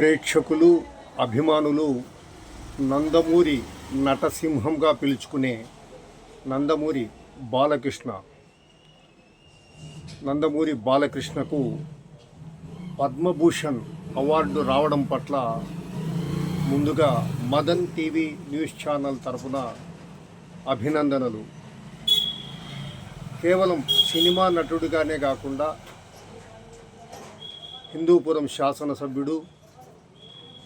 ప్రేక్షకులు అభిమానులు నందమూరి నటసింహంగా పిలుచుకునే నందమూరి బాలకృష్ణ. నందమూరి బాలకృష్ణకు పద్మభూషణ్ అవార్డు రావడం పట్ల ముందుగా మదన్ టీవీ న్యూస్ ఛానల్ తరఫున అభినందనలు. కేవలం సినిమా నటుడిగానే కాకుండా హిందూపురం శాసనసభ్యుడు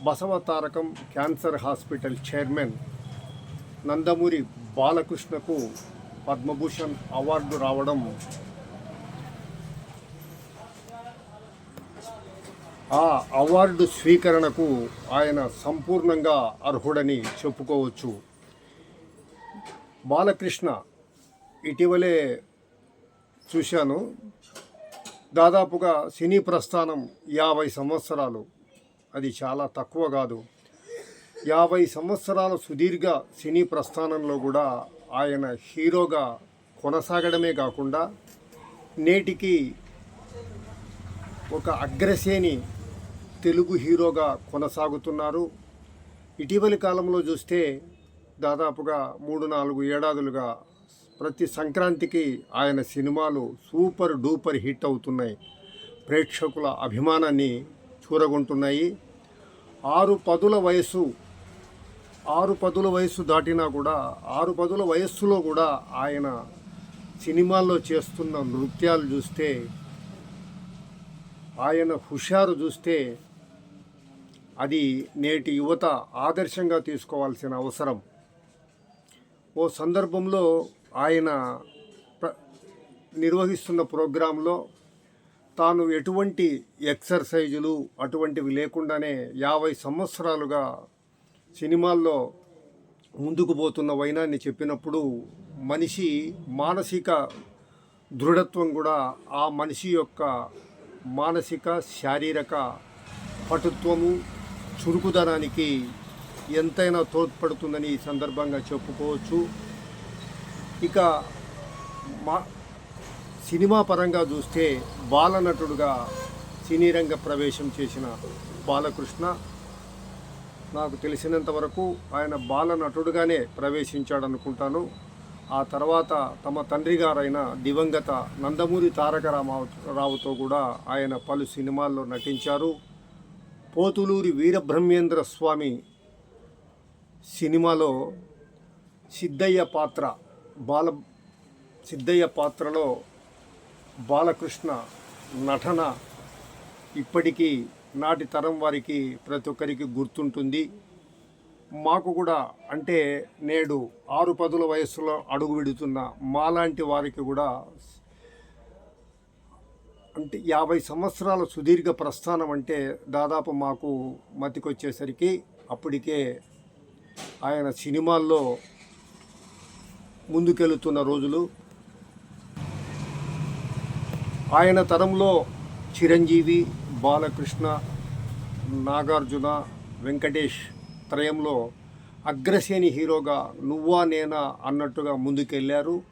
Basava Tarakam cancer hospital chairman Nandamuri బాలకృష్ణకు Padma Bhushan award రావడం. ఆ అవార్డు స్వీకరణకు ఆయన సంపూర్ణంగా అర్హుడని చెప్పుకోవచ్చు. బాలకృష్ణ ఇటీవలే చూశాను. దాదాపుగా సినీ ప్రస్థానం యాభై సంవత్సరాలు. అది చాలా తక్కువ కాదు. యాభై సంవత్సరాల సుదీర్ఘ సినీ ప్రస్థానంలో కూడా ఆయన హీరోగా కొనసాగడమే కాకుండా నేటికి ఒక అగ్రశ్రేణి తెలుగు హీరోగా కొనసాగుతున్నారు. ఇటీవలి కాలంలో చూస్తే దాదాపుగా మూడు నాలుగు ఏడాదులుగా ప్రతి సంక్రాంతికి ఆయన సినిమాలు సూపర్ డూపర్ హిట్ అవుతున్నాయి. ప్రేక్షకుల అభిమానాన్ని చూరగొంటున్నాయి. ఆరు పదుల వయస్సు ఆరు పదుల వయస్సు దాటినా కూడా ఆరు పదుల వయస్సులో కూడా ఆయన సినిమాల్లో చేస్తున్న నృత్యాలు చూస్తే ఆయన హుషారు చూస్తే అది నేటి యువత ఆదర్శంగా తీసుకోవాల్సిన అవసరం. ఓ సందర్భంలో ఆయన ప్ర- నిర్వహిస్తున్న ప్రోగ్రాంలో తాను ఎటువంటి ఎక్సర్సైజులు అటువంటివి లేకుండానే యాభై సంవత్సరాలుగా సినిమాల్లో ముందుకు పోతున్న వైనాన్ని చెప్పినప్పుడు మనిషి మానసిక దృఢత్వం కూడా ఆ మనిషి యొక్క మానసిక శారీరక పటుత్వము చురుకుదనానికి ఎంతైనా తోడ్పడుతుందని ఈ సందర్భంగా చెప్పుకోవచ్చు. ఇక మా సినిమా పరంగా చూస్తే బాలనటుడుగా సినీ రంగ ప్రవేశం చేసిన బాలకృష్ణ నాకు తెలిసినంత వరకు ఆయన బాలనటుడుగానే ప్రవేశించాడనుకుంటాను. ఆ తర్వాత తమ తండ్రి గారైన దివంగత నందమూరి తారక రామారావుతో రావుతో కూడా ఆయన పలు సినిమాల్లో నటించారు. పోతులూరి వీరబ్రహ్మేంద్ర స్వామి సినిమాలో సిద్ధయ్య పాత్ర బాల సిద్ధయ్య పాత్రలో బాలకృష్ణ నటన ఇప్పటికీ నాటి తరం వారికి ప్రతి ఒక్కరికి గుర్తుంటుంది. మాకు కూడా అంటే నేడు ఆరు పదుల వయస్సులో అడుగు విడుతున్న మాలాంటి వారికి కూడా అంటే యాభై సంవత్సరాల సుదీర్ఘ ప్రస్థానం అంటే దాదాపు మాకు మతికొచ్చేసరికి అప్పటికే ఆయన సినిమాల్లో ముందుకెళ్తున్న రోజులు. ఆయన తరంలో చిరంజీవి బాలకృష్ణ నాగార్జున వెంకటేష్ త్రయంలో అగ్రశ్రేణి హీరోగా నువ్వా నేనా అన్నట్టుగా ముందుకెళ్ళారు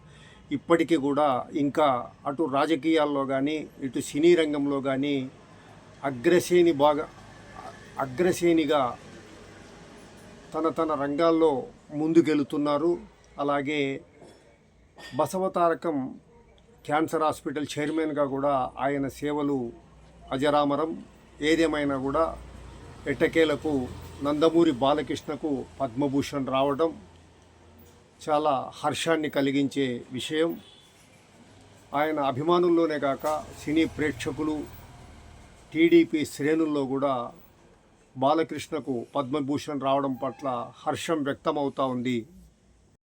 ఇప్పటికీ కూడా ఇంకా అటు రాజకీయాల్లో కానీ ఇటు సినీ రంగంలో కానీ అగ్రశ్రేణి బాగా అగ్రశ్రేణిగా తన తన రంగాల్లో ముందుకెళుతున్నారు. అలాగే బసవతారకం క్యాన్సర్ హాస్పిటల్ చైర్మన్గా కూడా ఆయన సేవలు అజరామరం. ఏదేమైనా కూడా ఎట్టకేలకు నందమూరి బాలకృష్ణకు పద్మభూషణ్ రావడం చాలా హర్షాన్ని కలిగించే విషయం. ఆయన అభిమానుల్లోనే కాక సినీ ప్రేక్షకులు టీడీపీ శ్రేణుల్లో కూడా బాలకృష్ణకు పద్మభూషణ్ రావడం పట్ల హర్షం వ్యక్తమవుతా ఉంది.